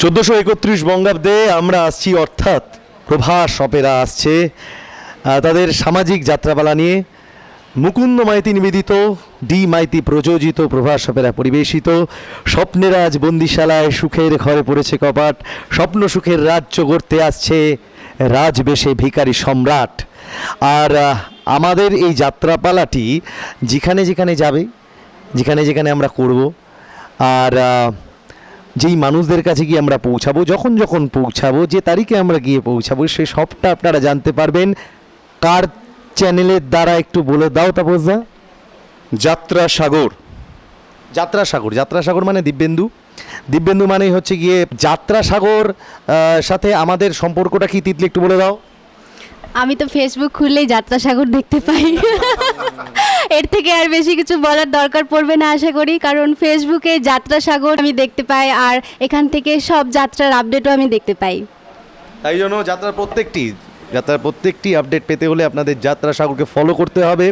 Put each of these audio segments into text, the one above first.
চোদ্দোশো একত্রিশ বঙ্গাব্দে আমরা আসছি, অর্থাৎ প্রভাস অপেরা আসছে তাদের সামাজিক যাত্রাপালা নিয়ে। মুকুন্দ মাইতি নিবেদিত, ডি মাইতি প্রযোজিত, প্রভাস অপেরা পরিবেশিত। স্বপ্নের আজ বন্দিশালায় সুখের ঘরে পড়েছে কপাট। স্বপ্ন সুখের রাজ্য গড়তে আসছে রাজবেশে ভিখারি সম্রাট। আর আমাদের এই যাত্রাপালাটি যেখানে যেখানে যাবে যেখানে যেখানে আমরা করব। আর যেই মানুষদের কাছে গিয়ে আমরা পৌঁছাবো যখন যখন পৌঁছাবো যে তারিখে আমরা গিয়ে পৌঁছাবো সে সবটা আপনারা জানতে পারবেন। কার চ্যানেলের দ্বারা একটু বলে দাও তাপসদা। যাত্রা সাগর। যাত্রা সাগর। যাত্রা সাগর মানে দিব্যেন্দু। দিব্যেন্দু মানেই হচ্ছে গিয়ে যাত্রা সাগর সাথে আমাদের সম্পর্কটা কি তিতলি একটু বলে দাও। আমি তো ফেসবুক খুললেই যাত্রা সাগর দেখতে পাই। এর থেকে আর বেশি কিছু বলার দরকার পড়বে না আশা করি, কারণ ফেসবুকে যাত্রা সাগর আমি দেখতে পাই আর এখান থেকে সব যাত্রার আপডেটও আমি দেখতে পাই। তাই জন্য যাত্রার প্রত্যেকটি যাত্রার প্রত্যেকটি আপডেট পেতে হলে আপনাদের যাত্রা সাগরকে ফলো করতে হবে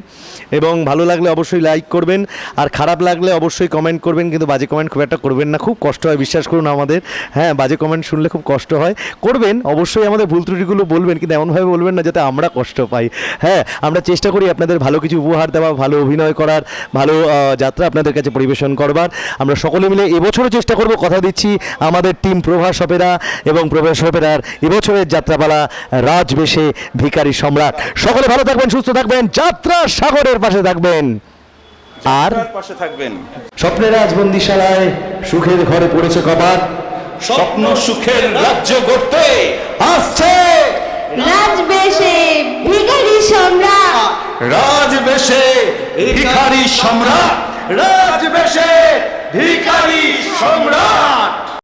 এবং ভালো লাগলে অবশ্যই লাইক করবেন আর খারাপ লাগলে অবশ্যই কমেন্ট করবেন, কিন্তু বাজে কমেন্ট খুব একটা করবেন না। খুব কষ্ট হয়, বিশ্বাস করুন আমাদের। হ্যাঁ বাজে কমেন্ট শুনলে খুব কষ্ট হয়। করবেন, অবশ্যই আমাদের ভুল ত্রুটিগুলো বলবেন, কিন্তু এমনভাবে বলবেন না যাতে আমরা কষ্ট পাই। হ্যাঁ আমরা চেষ্টা করি আপনাদের ভালো কিছু উপহার দেওয়া, ভালো অভিনয় করার, ভালো যাত্রা আপনাদের কাছে পরিবেশন করবার। আমরা সকলে মিলে এবছরও চেষ্টা করব, কথা দিচ্ছি আমাদের টিম প্রভাস অপেরা এবং প্রভাস অপেরার এবছরের যাত্রাপালা রাজবেশে ভিখারি সম্রাট। সকলে ভালো থাকবেন সুস্থ থাকবেন যাত্রা সাগরের পাশে থাকবেন। আর? পাশে থাকবেন। স্বপ্নের রাজবন্দিশালায় সুখের ঘরে পড়েছে কপাট স্বপ্ন সুখের রাজ্য গড়তে আসছে রাজবেশে ভিখারি সম্রাট। রাজবেশে ভিখারি সম্রাট। রাজবেশে ভিখারি সম্রাট।